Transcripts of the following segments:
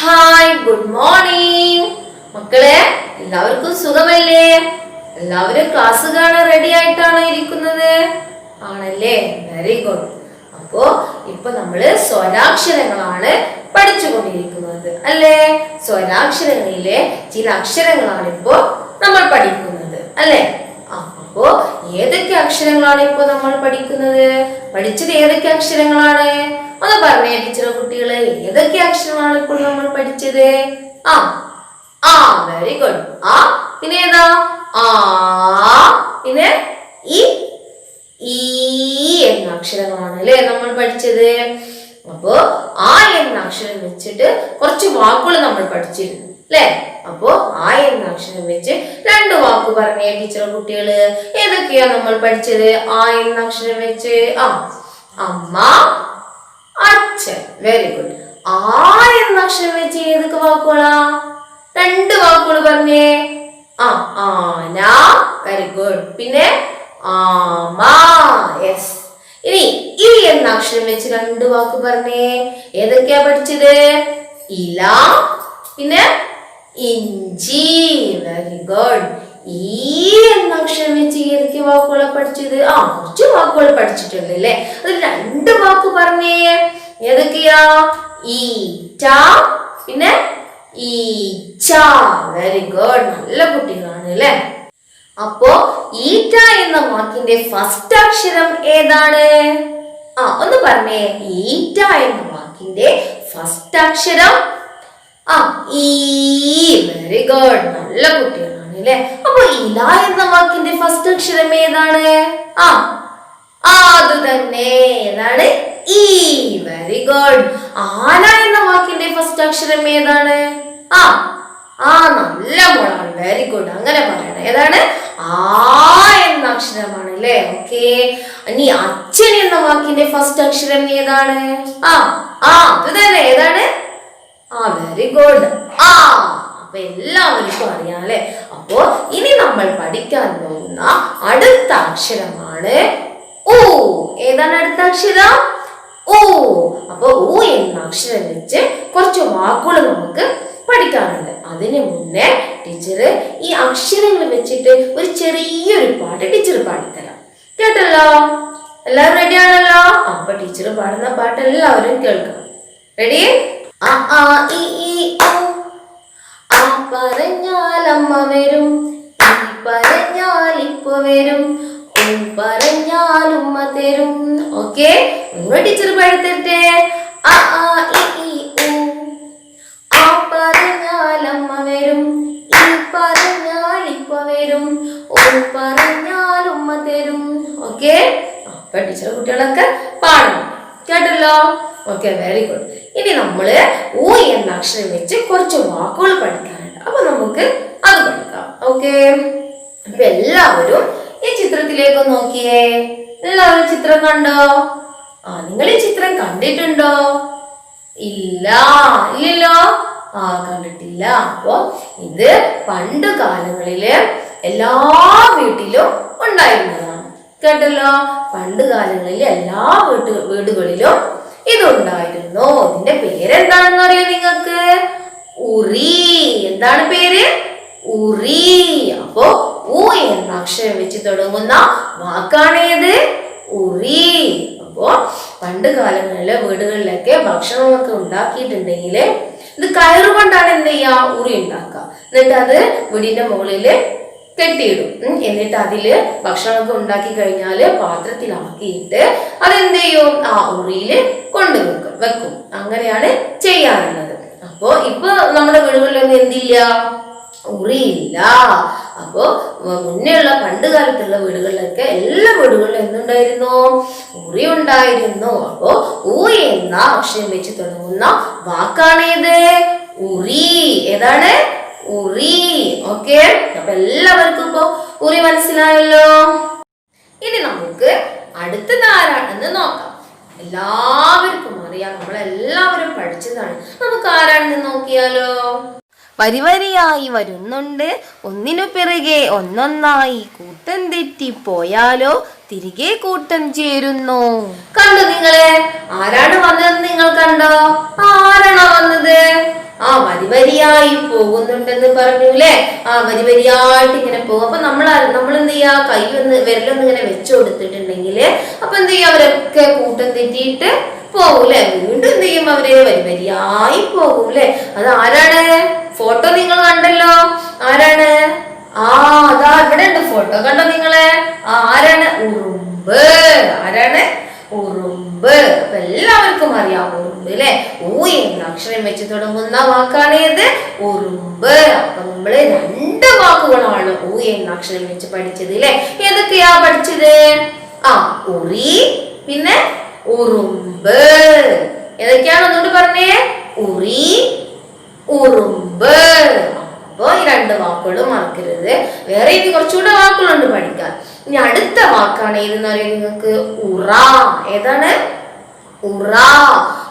Hi good morning മക്കളെ എല്ലാവർക്കും സുഖമല്ലേ? എല്ലാവരും ക്ലാസ് കാണാൻ റെഡി ആയിട്ടാണ് ഇരിക്കുന്നത്? ആണല്ലേ? വെരി ഗുഡ് അപ്പോ ഇപ്പൊ നമ്മൾ സ്വരാക്ഷരങ്ങളാണ് പഠിച്ചുകൊണ്ടിരിക്കുന്നത്. അല്ലേ? സ്വരാക്ഷരങ്ങളിലെ ചില അക്ഷരങ്ങളാണ് ഇപ്പോ നമ്മൾ പഠിക്കുന്നത്. അല്ലേ? അപ്പോ ഏതൊക്കെ അക്ഷരങ്ങളാണ് ഇപ്പോ നമ്മൾ പഠിക്കുന്നത്? പഠിച്ചത് ഏതൊക്കെ അക്ഷരങ്ങളാണ്? ഒന്ന് പറഞ്ഞേ ടീച്ചർ കുട്ടികളെ ഏതൊക്കെ അക്ഷരമാണ് ഇപ്പോൾ നമ്മൾ പഠിച്ചത്? ആ ആ വെരി ഗുഡ് ആ പിന്നെ ഏതാ? ആ പിന്നെ ഈ എന്ന അക്ഷരമാണ് അല്ലേ നമ്മൾ പഠിച്ചത്? അപ്പോ ആ എന്ന അക്ഷരം വെച്ചിട്ട് കുറച്ച് വാക്കുകൾ നമ്മൾ പഠിച്ചിരുന്നു അല്ലേ? അപ്പോ ആ എന്ന അക്ഷരം വെച്ച് രണ്ട് വാക്ക് പറഞ്ഞേ ടീച്ചർ കുട്ടികൾ. ഏതൊക്കെയാ നമ്മൾ പഠിച്ചത്? ആ എന്ന അക്ഷരം വെച്ച് ആ അമ്മ അച്ഛൻ. വെരി ഗുഡ് ആ എന്ന അക്ഷരം വെച്ച് ഏതൊക്കെ വാക്കുകളാ? രണ്ട് വാക്കുകൾ പറഞ്ഞേ. ആ ആന വെരി ഗുഡ് പിന്നെ ആമ യെസ് ഇനി ഇ എന്ന അക്ഷരം വെച്ച് രണ്ട് വാക്ക് പറഞ്ഞേ. ഏതൊക്കെയാ പഠിച്ചത്? ഇല. പിന്നെ ഇഞ്ചി. വെരി ഗുഡ് ഈ എന്ന അക്ഷരം വെച്ച് ഏതൊക്കെ വാക്കുകളാണ് പഠിച്ചത്? ആ കുറച്ച് വാക്കുകൾ പഠിച്ചിട്ടുണ്ട് അല്ലേ? അത് രണ്ട് വാക്ക് പറഞ്ഞേ. ഏതൊക്കെയാ? ഈറ്റ പിന്നെ ഈച്ച. വെരി ഗുഡ് നല്ല കുട്ടികളാണ് അല്ലേ? അപ്പോ ഈറ്റ എന്ന വാക്കിന്റെ ഫസ്റ്റ് അക്ഷരം ഏതാണ്? ആ ഒന്ന് പറഞ്ഞേ. ഈറ്റ എന്ന വാക്കിന്റെ ഫസ്റ്റ് അക്ഷരം. ആ ഈ. വെരി ഗുഡ് നല്ല കുട്ടികളാണ്. അല്ലേ അപ്പൊ ഇല എന്ന വാക്കിന്റെ ഫസ്റ്റ് അക്ഷരം ഏതാണ്? ആ അത് തന്നെ. ഏതാണ്? ഈ. വെരി ഗുഡ് ആന എന്ന വാക്കിന്റെ ഫസ്റ്റ് അക്ഷരം ഏതാണ്? ആ ആ നല്ല മോളാണ്. വെരി ഗുഡ് അങ്ങനെ പറയണം. ഏതാണ്? ആ എന്ന അക്ഷരമാണ് അല്ലേ ഓക്കെ ഇനി അച്ഛൻ എന്ന വാക്കിന്റെ ഫസ്റ്റ് അക്ഷരം ഏതാണ്? ആ ആ അത് തന്നെ. ഏതാണ്? ആ വെരി ഗുഡ് ആ അപ്പൊ എല്ലാവർക്കും അറിയാം അല്ലെ? അപ്പോ ഇനി നമ്മൾ പഠിക്കാൻ പോകുന്ന അടുത്ത അക്ഷരമാണ് ഊ. ഏതാണ് അടുത്ത അക്ഷരം? ഊ. അപ്പൊ ഊ എന്ന അക്ഷരം വെച്ച് കുറച്ച് വാക്കുകൾ നമുക്ക് പഠിക്കാറുണ്ട് അതിനു മുന്നേ ടീച്ചർ ഈ അക്ഷരങ്ങൾ വെച്ചിട്ട് ഒരു ചെറിയൊരു പാട്ട് ടീച്ചർ പാടിത്തരാം. കേട്ടല്ലോ? എല്ലാവരും റെഡി ആണല്ലോ? അപ്പൊ ടീച്ചർ പാടുന്ന പാട്ട് എല്ലാവരും കേൾക്കണം. റെഡി ആ ആ ഇ ഈ ആ പറഞ്ഞാൽ അമ്മ വരും. ഈ പറഞ്ഞാൽ ഇപ്പൊ വരും. ഓ പറഞ്ഞാൽ ഉമ്മ തരും. ഓക്കെ? ഒന്നുകൂടെ ടീച്ചർ പഠിത്തട്ടെ ആ ആ ഇ ഊ. ആ പറഞ്ഞാൽ അമ്മ വരും. ഈ പറഞ്ഞാൽ ഇപ്പൊ വരും. ഓ പറഞ്ഞാൽ ഉമ്മ തരും. ഓക്കെ? അപ്പൊ ടീച്ചർ കുട്ടികളൊക്കെ പാടണം കേട്ടല്ലോ? ഓക്കെ വെരി ഗുഡ് ഇനി നമ്മൾ ഒ എന്ന അക്ഷരം വെച്ച് കുറച്ച് വാക്കുകൾ പഠിക്കാനുണ്ട്. അപ്പൊ നമുക്ക് അത് പഠിക്കാം. ഓക്കെ അപ്പൊ എല്ലാവരും ഈ ചിത്രത്തിലേക്ക് നോക്കിയേ. എല്ലാവരും ചിത്രം കണ്ടോ? ആ നിങ്ങൾ ഈ ചിത്രം കണ്ടിട്ടുണ്ടോ? ഇല്ല. ഇല്ലല്ലോ? ആ കണ്ടിട്ടില്ല. അപ്പോ ഇത് പണ്ട് കാലങ്ങളിൽ എല്ലാ വീട്ടിലും ഉണ്ടായിരുന്നതാണ്. കേട്ടല്ലോ? പണ്ട് കാലങ്ങളിൽ എല്ലാ വീട്ടു വീടുകളിലും ഇതുണ്ടായിരുന്നു? ഇതിന്റെ പേരെന്താണെന്ന് അറിയോ നിങ്ങൾക്ക്? ഉറി. എന്താണ് പേര്? ഉറി. അപ്പോ ഉ എന്ന അക്ഷരം വെച്ച് തുടങ്ങുന്ന വാക്കാണ് വാക്കാണേത് ഉറി. അപ്പോ പണ്ട് കാലങ്ങളിലെ വീടുകളിലൊക്കെ ഭക്ഷണമൊക്കെ ഉണ്ടാക്കിയിട്ടുണ്ടെങ്കിൽ ഇത് കയറുകൊണ്ടാണ് എന്ത് ചെയ്യുക? ഉറി ഉണ്ടാക്കുക. എന്നിട്ട് അത് വീടിന്റെ മുകളിൽ കെട്ടിയിടും. എന്നിട്ട് അതിൽ ഭക്ഷണമൊക്കെ ഉണ്ടാക്കി കഴിഞ്ഞാൽ പാത്രത്തിലാക്കിയിട്ട് അതെന്ത് ചെയ്യും ആ ഉറിയിൽ കൊണ്ടു വെക്കും വെക്കും. അങ്ങനെയാണ് ചെയ്യാറുള്ളത്. അപ്പോ ഇപ്പൊ നമ്മുടെ വീടുകളിലൊന്നും എന്തില്ല? ഉറിയില്ല. അപ്പോ മുന്നേയുള്ള പണ്ട് കാലത്തുള്ള വീടുകളിലൊക്കെ എല്ലാ വീടുകളിലും എന്തുണ്ടായിരുന്നു? ഉറി ഉണ്ടായിരുന്നു. അപ്പോ ഊ എന്ന അക്ഷരം വെച്ച് തുടങ്ങുന്ന വാക്കാണേത് ഉറി. ഏതാണ്? ഉറി ഓക്കെ അപ്പൊ എല്ലാവർക്കും ഇപ്പൊ ഉറി മനസ്സിലായല്ലോ? ഇനി നമുക്ക് അടുത്തത് ആരാണെന്ന് നോക്കാം. എല്ലാവർക്കും അറിയാം. നമ്മളെല്ലാവരും പഠിച്ചതാണ്. നമുക്ക് ആരാണെന്ന് നോക്കിയാലോ? വരിവരിയായി വരുന്നുണ്ട്. ഒന്നിനു പിറകെ ഒന്നൊന്നായി കൂട്ടം തെറ്റിപ്പോയാലോ തിരികെ കൂട്ടം ചേരുന്നു. കണ്ടു നിങ്ങളെ? ആരാണ് വന്നതെന്ന് നിങ്ങൾ കണ്ടോ? ആരാണോ വന്നത്? ആ വരിവരിയായി പോകുന്നുണ്ടെന്ന് പറഞ്ഞു അല്ലേ ആ വരിവരിയായിട്ട് ഇങ്ങനെ പോകും. അപ്പൊ നമ്മൾ നമ്മൾ എന്ത് ചെയ്യാ? കൈ ഒന്ന് വിരലൊന്ന് ഇങ്ങനെ വെച്ചു കൊടുത്തിട്ടുണ്ടെങ്കിൽ അപ്പൊ എന്ത് ചെയ്യാ? അവരൊക്കെ കൂട്ടം തെറ്റിയിട്ട് പോകൂലേ വീണ്ടും എന്ത് ചെയ്യും? അവർ വരിവരിയായി പോകൂലേ അത് ആരാണ്? ഫോട്ടോ നിങ്ങൾ കണ്ടല്ലോ. ആരാണ്? ആ അതാ ഇവിടെ ഉണ്ട് ഫോട്ടോ. കണ്ടോ നിങ്ങളെ? ആരാണ്? ഉറുമ്പ്. ആരാണ്? ഉറുമ്പ്. അപ്പൊ എല്ലാവർക്കും അറിയാം ഉറുമ്പ് അല്ലെ? ഊ എന്ന അക്ഷരം വെച്ച് തുടങ്ങുന്ന വാക്കാണ് ഏത്? ഉറുമ്പ്. അപ്പൊ നമ്മൾ രണ്ട് വാക്കുകളാണ് ഊ എന്ന അക്ഷരം വെച്ച് പഠിച്ചത് അല്ലെ? ഏതൊക്കെയാ പഠിച്ചത്? ആ ഉറി പിന്നെ ഉറുമ്പ്. ഏതൊക്കെയാണ് ഒന്നുകൂടി പറഞ്ഞേ? ഉറി ഉറുമ്പ് അപ്പൊ ഈ രണ്ട് വാക്കുകളും മറക്കരുത് വേറെ ഇനി കുറച്ചുകൂടെ വാക്കുകളുണ്ട് പഠിക്കാൻ. ഇനി അടുത്ത വാക്കാണ് ഏതെന്ന് പറയുന്നത് നിങ്ങൾക്ക്? ഉറ. ഏതാണ്? ഉറ.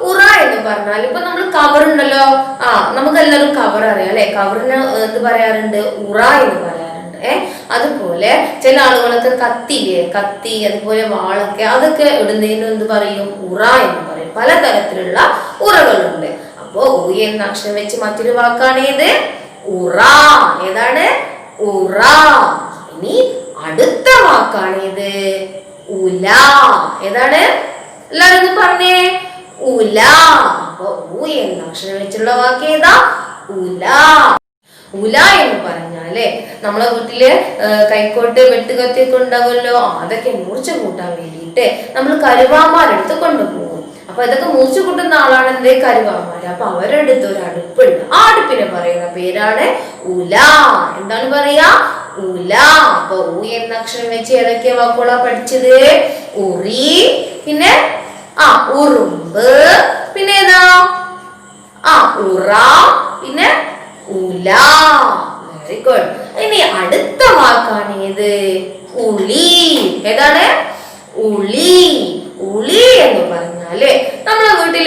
ഉറ എന്ന് പറഞ്ഞാൽ ഇപ്പൊ നമ്മൾ കവർ ഉണ്ടല്ലോ. ആ നമുക്ക് എല്ലാവരും കവർ അറിയാം അല്ലെ? കവറിന് എന്ത് പറയാറുണ്ട്? ഉറ എന്ന് പറയാറുണ്ട്. ഏ അതുപോലെ ചില ആളുകളൊക്കെ കത്തിയില്ലേ? കത്തി അതുപോലെ വാളൊക്കെ അതൊക്കെ ഇടുന്നതിന് എന്ത് പറയും? ഉറ എന്ന് പറയും. പലതരത്തിലുള്ള ഉറകളുണ്ട്. അപ്പോ ഉ എന്ന അക്ഷരം വെച്ച് മറ്റൊരു വാക്കാണ് ഏത്? ഉറ. ഏതാണ്? ഉറ. ഇനി അടുത്ത വാക്കാണ് ഇത് ഉല. ഏതാണ്? എല്ലാരും ഒന്ന് പറഞ്ഞേ. ഉല. അപ്പൊ ഉ എന്ന അക്ഷരം വെച്ചുള്ള വാക്ക് ഏതാ? ഉല. ഉല എന്ന് പറഞ്ഞാൽ നമ്മളെ വീട്ടിൽ കൈക്കോട്ട് വെട്ടുകത്തിയൊക്കെ ഉണ്ടാവുമല്ലോ അതൊക്കെ മൂർച്ച കൂട്ടാൻ വേണ്ടിയിട്ട് നമ്മൾ കരുവാമാരെടുത്ത് കൊണ്ടുപോകും. അപ്പൊ ഇതൊക്കെ മൂർച്ച കൂട്ടുന്ന ആളാണ് എന്തേ? കരുവാമാര് അപ്പൊ അവരുടെ അടുത്ത് ഒരു അടുപ്പുണ്ട്. ആ അടുപ്പിനെ പറയുന്ന പേരാണ് ഉല. എന്താണ് പറയാ? ഉല. അപ്പൊ ഉ എന്ന അക്ഷരം വെച്ച് ഏതൊക്കെ വാക്കുകളാ പഠിച്ചത്? ഉറി പിന്നെ ആ ഉറുമ്പ് പിന്നെ ഏതാ? ആ ഉറ പിന്നെ ഉല. വെരി ഗുഡ് ഇനി അടുത്ത വാക്കാണ് ഏത്? ഉളി. ഏതാണ്? ഉളി എന്ന് പറഞ്ഞാൽ നമ്മളെ വീട്ടിൽ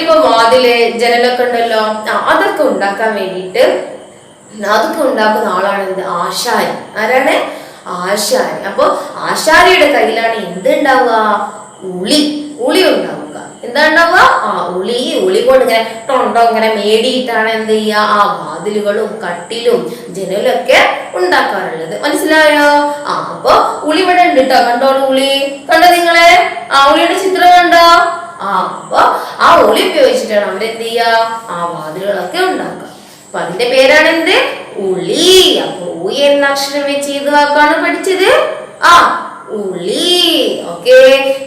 വാതിൽ ജനലൊക്കെ ഉണ്ടല്ലോ. അതൊക്കെ ഉണ്ടാക്കാൻ വേണ്ടിയിട്ട് അതൊക്കെ ഉണ്ടാക്കുന്ന ആളാണ് എന്ത്? ആശാരി. ആരാണ്? ആശാരി. അപ്പൊ ആശാരിയുടെ കയ്യിലാണ് എന്ത് ഉണ്ടാവുക? ഉളി. ഉളി ഉണ്ടാവുക. എന്താ ഉണ്ടാവുക? ആ ഉളി. ഉളി കൊണ്ട് ഇങ്ങനെ ടൊണ്ടോ ഇങ്ങനെ മേടിയിട്ടാണ് എന്ത് ചെയ്യുക? ആ വാതിലുകളും കട്ടിലും ജനലൊക്കെ ഉണ്ടാക്കാറുള്ളത്. മനസ്സിലായോ? ആ അപ്പൊ ഉളി ഇവിടെ ഉണ്ട് കേട്ടോ കണ്ടോ ഉളി. കണ്ടോ നിങ്ങളെ? ആ ഉളിയുടെ ചിത്രം കണ്ടോ? ആ അപ്പൊ ആ ഉളി ഉപയോഗിച്ചിട്ടാണ് എന്ത് ചെയ്യുക ആ വാതിലുകളൊക്കെ ഉണ്ടാക്കുക. അപ്പൊ അതിന്റെ പേരാണ് എന്ത് ഉളി. അപ്പൊ ഉ എന്ന അക്ഷരം വെച്ച് ഏത് വാക്കാണ് പഠിച്ചത്? ആ ഉളി. ഓക്കെ.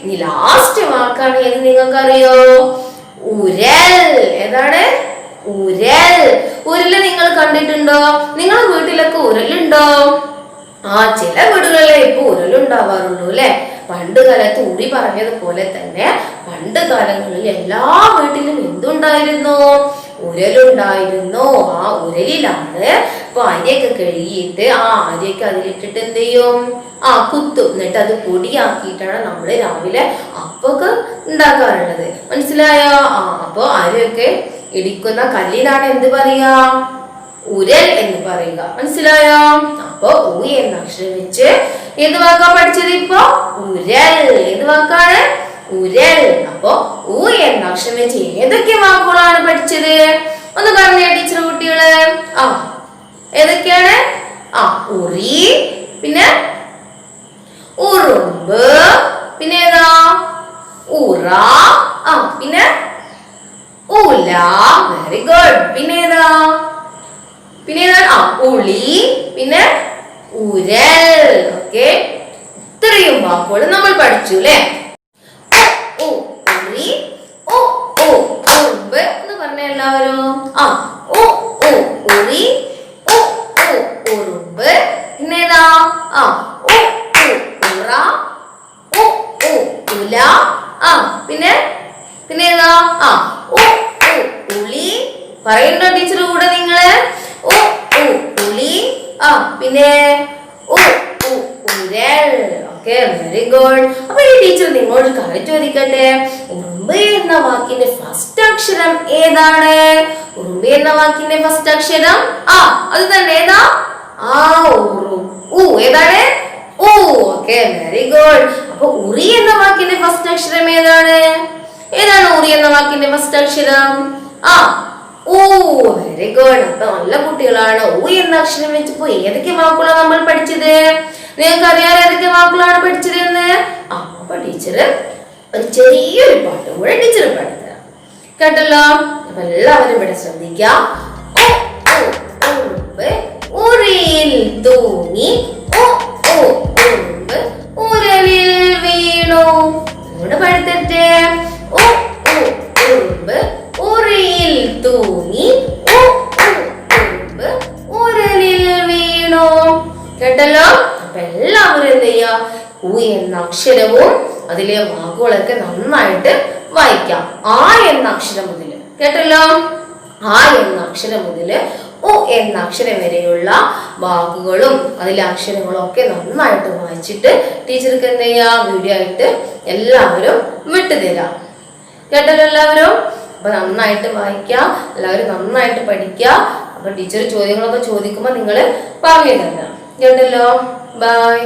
ഇനി ലാസ്റ്റ് വാക്കാണ് ഏത് നിങ്ങൾക്ക് അറിയോ ഉരൽ. ഏതാണ്? ഉരൽ. ഉരൽ നിങ്ങൾ കണ്ടിട്ടുണ്ടോ? നിങ്ങൾ വീട്ടിലൊക്കെ ഉരലുണ്ടോ? ആ ചില വീടുകളിലെ ഇപ്പൊ ഉരലുണ്ടാവാറുള്ളൂ അല്ലെ? പണ്ട് കാലത്ത് ഉറി പറഞ്ഞതുപോലെ തന്നെ പണ്ട് കാലങ്ങളിൽ എല്ലാ വീട്ടിലും എന്തുണ്ടായിരുന്നു? ഉരലുണ്ടായിരുന്നു. ആ ഉരലിലാണ് ഇപ്പൊ അരിയൊക്കെ കഴുകിയിട്ട് ആ അരിയൊക്കെ അതിലിട്ടിട്ട് എന്ത് ചെയ്യും? ആ കുത്തും. എന്നിട്ട് അത് പൊടിയാക്കിയിട്ടാണ് നമ്മൾ രാവിലെ അപ്പൊക്കെ ഉണ്ടാക്കാറുള്ളത്. മനസ്സിലായോ? ആ അപ്പൊ അരിയൊക്കെ ഇടിക്കുന്ന കല്ലിനാണ് എന്ത് പറയാ? ഉരൽ എന്ന് പറയുക. മനസ്സിലായോ? അപ്പൊ ഉ എന്ന അക്ഷരം വെച്ച് ഏത് വാക്കാ പഠിച്ചത് ഇപ്പൊ? ഉരൽ. ഏത് വാക്കാണ്? ഉരൽ. അപ്പൊ ഉ എന്ന അക്ഷരം വെച്ച് ഏതൊക്കെ വാക്കുകളാണ് പഠിച്ചത്? ഒന്ന് പറഞ്ഞേ ടീച്ചർ കുട്ടികൾ. ആ ഏതൊക്കെയാണ്? ആ ഉറി പിന്നെ ഉറുമ്പ് പിന്നെ ഏതാ? ഉറ ആ പിന്നെ ഉല. വെരി ഗുഡ് പിന്നെ ഏതാ? പിന്നെ ഏതാണ് ഉളി പിന്നെ ഉരൽ. ഓക്കെ ഇത്രയും വാക്കുകൾ നമ്മൾ പഠിച്ചു അല്ലേ എന്ന് പറഞ്ഞ എല്ലാവരും? ആ ഓ ഓ ഉറി ഓ ഓ ഉറുമ്പ്. പിന്നെ ആ ഓ ഓ ഉല. ആ പിന്നെ? പിന്നെ ആ ഓ ഓ ഉളി. പറയുന്നുണ്ടോ ടീച്ചർ കൂടെ നിങ്ങൾ? ഓ പുലി ആ പിന്നെ ഉ വെരി ഗുഡ് അപ്പൊ ഈ ടീച്ചർ നിങ്ങളോട് കാര്യം ചോദിക്കട്ടെ? ഉറുമ്പ് എന്ന വാക്കിന്റെ ഫസ്റ്റ് അക്ഷരം ഏതാണ്? ഉറുമ്പ് എന്ന വാക്കിന്റെ ഫസ്റ്റ് അക്ഷരം ആ അത് തന്നെ ഏതാ? ആ ഉറു ഉ ഏതാണ്? ഓ ഓക്കെ വെരി ഗുഡ് അപ്പൊ ഉറി എന്ന വാക്കിന്റെ ഫസ്റ്റ് അക്ഷരം ഏതാണ്? ഏതാണ് ഉറി എന്ന വാക്കിന്റെ ഫസ്റ്റ് അക്ഷരം? ആ ഓ വെരി ഗുഡ് അപ്പൊ നല്ല കുട്ടികളാണ്. ഓ എന്ന അക്ഷരം വെച്ചപ്പോ ഏതൊക്കെ വാക്കുകളാണ് നമ്മൾ പഠിച്ചത്? നിങ്ങൾക്ക് അറിയാൻ ഏതൊക്കെ വാക്കുകളാണ് പഠിച്ചത് എന്ന്? അപ്പൊ ടീച്ചർ ഒരു ചെറിയൊരു പാട്ട് കൂടെ ടീച്ചർ പാടുന്നത് കേട്ടല്ലോ? അപ്പൊ എല്ലാവരും ഇവിടെ ശ്രദ്ധിക്കാം. ഉറിയിൽ തൂങ്ങി. ഉരലിൽ വീണു. ഇവിടെ പഠിത്തട്ടെ എന്ന അക്ഷരവും അതിലെ വാക്കുകളൊക്കെ നന്നായിട്ട് വായിക്കാം. ആ എന്ന അക്ഷരം മുതൽ കേട്ടല്ലോ? ആ എന്ന അക്ഷരം മുതൽ ഒ എന്ന അക്ഷരം വരെയുള്ള വാക്കുകളും അതിലെ അക്ഷരങ്ങളും ഒക്കെ നന്നായിട്ട് വായിച്ചിട്ട് ടീച്ചർക്ക് എന്ത് ചെയ്യാം? വീഡിയോ ആയിട്ട് എല്ലാവരും വിട്ടുതരാം കേട്ടല്ലോ എല്ലാവരും? അപ്പൊ നന്നായിട്ട് വായിക്കാം എല്ലാവരും നന്നായിട്ട് പഠിക്കുക അപ്പൊ ടീച്ചർ ചോദ്യങ്ങളൊക്കെ ചോദിക്കുമ്പോൾ നിങ്ങൾ പറഞ്ഞു തരണം. കേട്ടല്ലോ? ബൈ